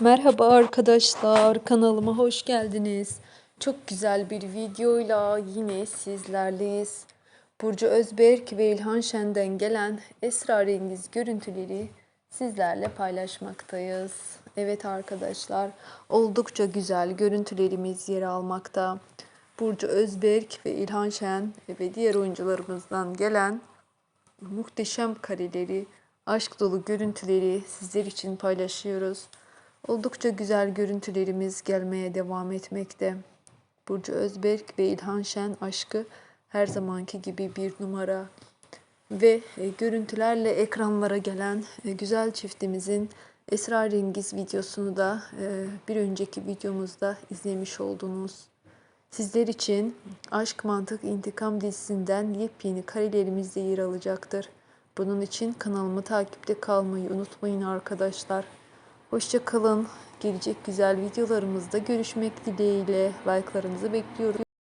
Merhaba arkadaşlar, kanalıma hoş geldiniz. Çok güzel bir videoyla yine sizlerleyiz. Burcu Özberk ve İlhan Şen'den gelen esrarengiz görüntüleri sizlerle paylaşmaktayız. Evet arkadaşlar, oldukça güzel görüntülerimiz yer almakta. Burcu Özberk ve İlhan Şen ve diğer oyuncularımızdan gelen muhteşem kareleri, aşk dolu görüntüleri sizler için paylaşıyoruz. Oldukça güzel görüntülerimiz gelmeye devam etmekte. Burcu Özberk ve İlhan Şen aşkı her zamanki gibi bir numara. Ve e, görüntülerle ekranlara gelen e, güzel çiftimizin esrarengiz videosunu da e, bir önceki videomuzda izlemiş oldunuz. Sizler için Aşk Mantık İntikam dizisinden yepyeni karelerimiz de yer alacaktır. Bunun için kanalımı takipte kalmayı unutmayın arkadaşlar. Hoşça kalın. Gelecek güzel videolarımızda görüşmek dileğiyle. Like'larınızı bekliyorum.